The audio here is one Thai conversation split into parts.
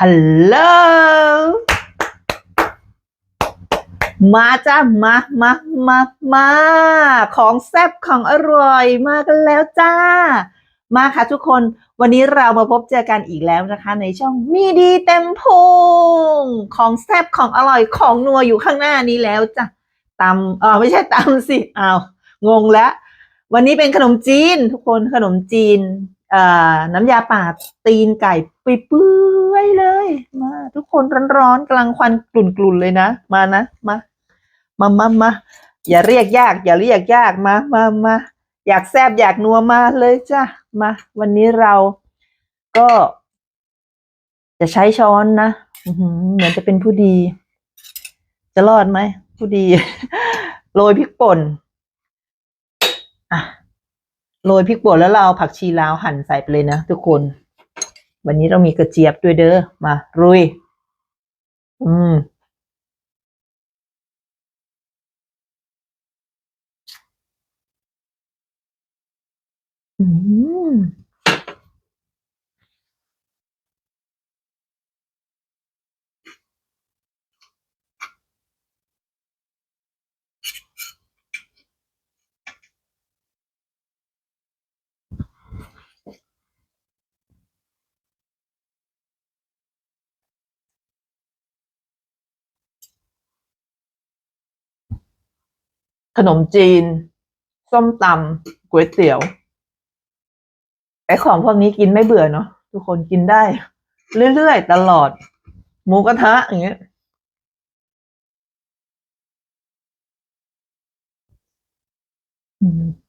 ฮัลโหล มาจ้ามา มา มา มา ของแซ่บของอร่อยมากันแล้วจ้า มาค่ะทุกคน วันนี้เรามาพบเจอกันอีกแล้วนะคะ ในช่องมีดีเต็มพุงของแซ่บของอร่อยของนัวอยู่ข้างหน้านี้แล้วจ้ะตำเออไม่ใช่ตำสิอ้าวงงแล้ว วันนี้เป็นขนมจีน ทุกคนขนมจีนเอ่อน้ำยาป่าตีนไก่ เปื่อยเลย มา ทุกคนร้อนๆกำลังควันกลุ่นๆเลยนะ มานะ มา มามามาอย่าเรียกยาก อย่าเรียกยากมามามาอยากแซบอยากนัวมาเลยจ้ะมา วันนี้เราก็ จะใช้ช้อนนะเหมือนจะเป็นผู้ดี จะรอดไหมผู้ดี โรยพริกป่นอะโรยพริกป่นแล้วเราผักชีลาวหั่นใส่ไปเลยนะทุกคน วันนี้เรามีกระเจี๊ยบด้วยเด้อมารุย อืม อืม ขนมจีน ส้มตำก๋วยเตี๋ยวไอของพวกนี้กินไม่เบื่อเนาะทุกคนกินได้ เรื่อยๆ ตลอด หมูกระทะอย่างเงี้ยอืม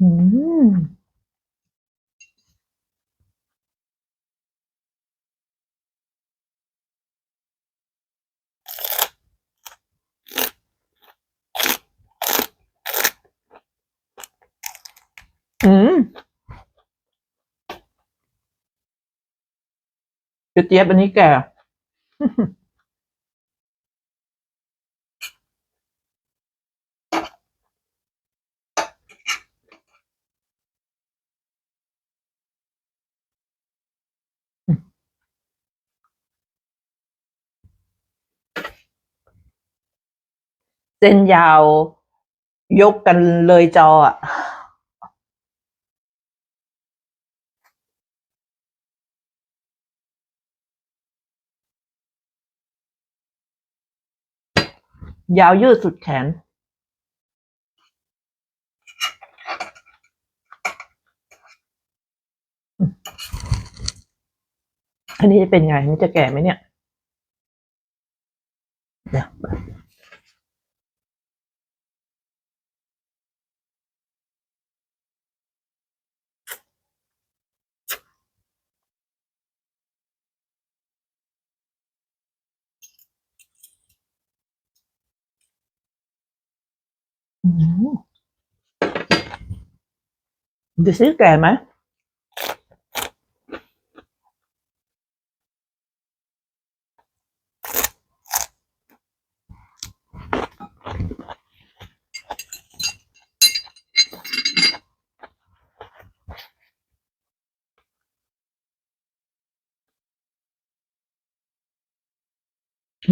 อืมอืมกระเจี๊ยบอันนี้แก่ เส้นยาว ยกกันเลยจออะยาวยืดสุดแขน อันนี้จะเป็นไง มันจะแก่ไหมเนี่ย อืมดูซิแก่ไหม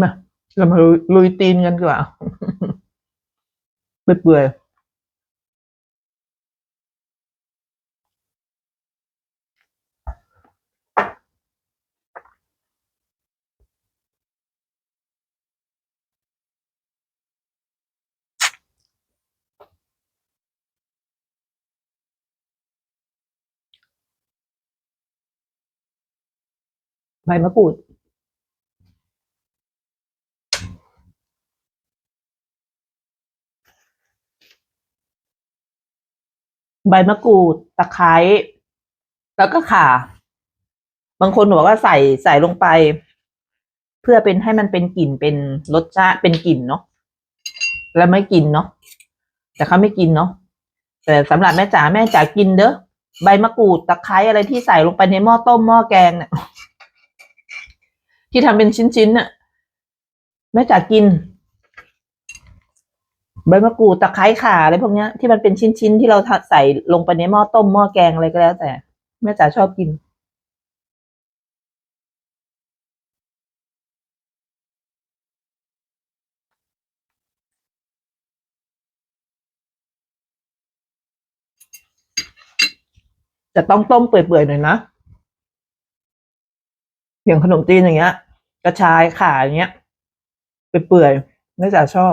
มาเรามาลุยลุยตีนกันดีกว่า เปื่อยๆใบมะกรูด ใบมะกรูดตะไคร้แล้วก็ข่า บางคนบอกว่าใส่ใส่ลงไป เพื่อเป็นให้มันเป็นกลิ่นเป็นรสชาติเป็นกลิ่นเนาะแล้วไม่กินเนาะแต่เขาไม่กินเนาะแต่สำหรับแม่จ๋าแม่จ๋ากินเด้อใบมะกรูดตะไคร้อะไรที่ใส่ลงไปในหม้อต้มหม้อแกงเนี่ยที่ทำเป็นชิ้นๆน่ะแม่จ๋ากิน ใบมะกรูดตะไคร้ข่าอะไรพวกเนี้ยที่มันเป็นชิ้นๆที่เราใส่ลงไปในหม้อต้มหม้อแกงอะไรก็แล้วแต่แม่จ๋าชอบกิน จะต้องต้มเปื่อยๆหน่อยนะอย่างขนมจีนอย่างเงี้ย กระชายข่าอย่างเงี้ยเปื่อยๆน่าจะชอบ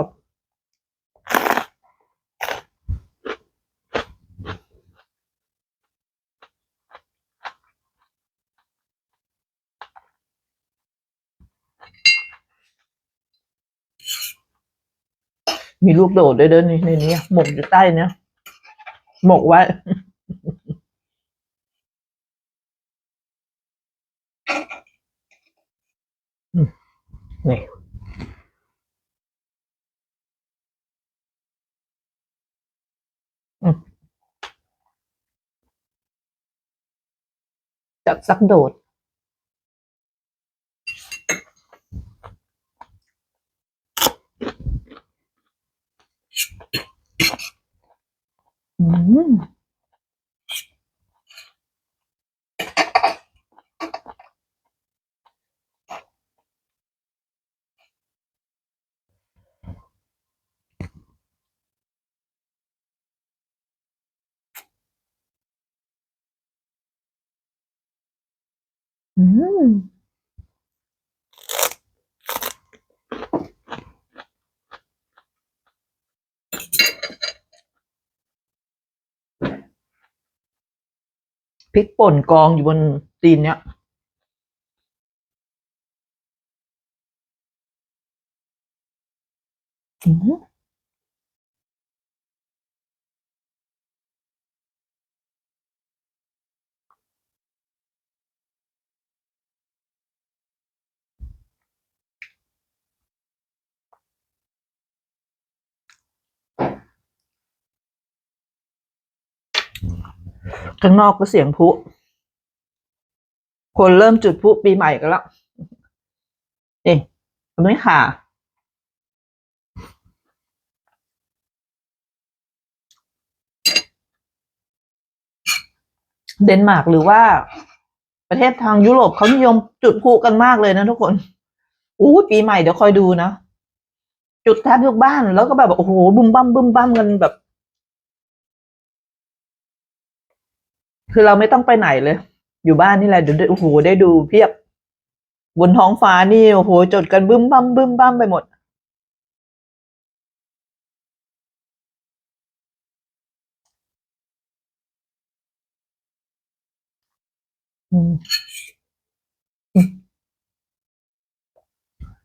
มีลูกโดดด้วยเด้อนี่ในนี้หมกอยู่ใต้เนี้ยหมกไว้ นี่จับสักโดด อืม พริกป่นกองอยู่บนตีนเนี้ยอืม ข้างนอกก็เสียงพุคนเริ่มจุดพุปีใหม่กันแล้วเอ๊ะไม่ค่ะเดนมาร์กหรือว่าประเทศทางยุโรปเขานิยมจุดพลุกันมากเลยนะทุกคน อู้ปีใหม่เดี๋ยวคอยดูนะ จุดแทบทุกบ้านแล้วก็แบบโอ้โหบึมบั้มบึมบั้มกันแบบ คือเราไม่ต้องไปไหนเลย อยู่บ้านนี่แหละเดี๋ยวโอ้โหได้ดูเพียบบนท้องฟ้านี่โอ้โหจดกันบึ้มบั้มบึ้มบั้มไปหมด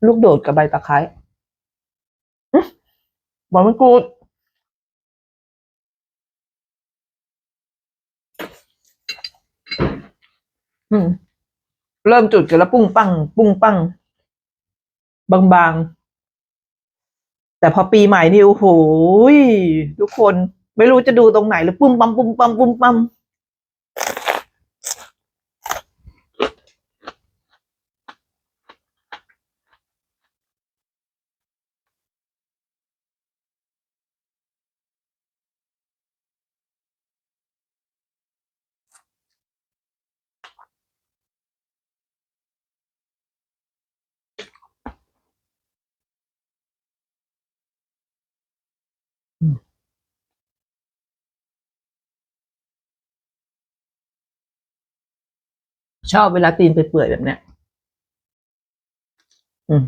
ลูกโดดกับใบตะไคร้บอกมันกูด อืม เริ่มจุดกันแล้วปุ้งปังปุ้งปังบางๆ แต่พอปีใหม่นี่โอ้โหทุกคน ไม่รู้จะดูตรงไหนเลยปุ้มปั๊มปุ้มปั๊มปุ้มปั๊ม ชอบเวลาตีนเปื่อยแบบเนี้ย อืม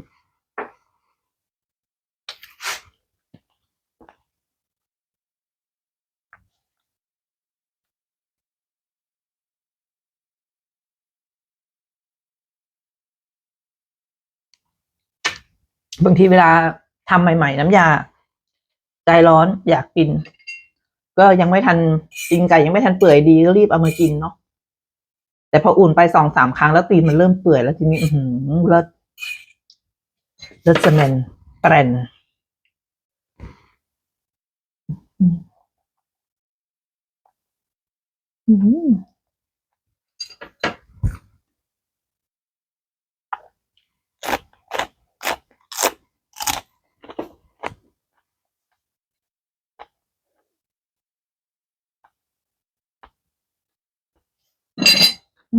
บางทีเวลาทำใหม่ ๆ น้ำยา ใจร้อนอยากกิน ก็ยังไม่ทันตีนไก่ยังไม่ทันเปื่อยดีก็รีบเอามากินเนาะ แต่พออุ่นไปสองสามครั้งแล้วตีนมันเริ่มเปื่อยแล้วทีนี้ อือหือเลิศเสแมนแปรนอืม อื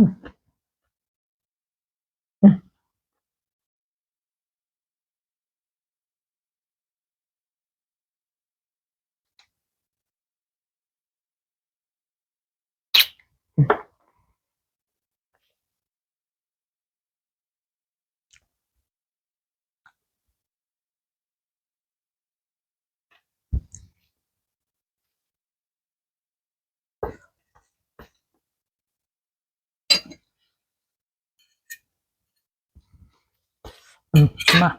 มา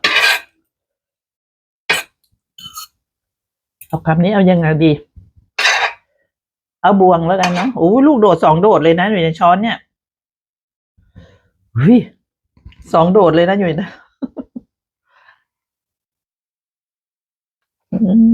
เอาคำนี้เอายังไงดี เอาบวงแล้วกันนะโอ้ยลูกโดดสองโดดเลยนะอยู่ในช้อนเนี่ยวิสองโดดเลยนะอยู่ในอืม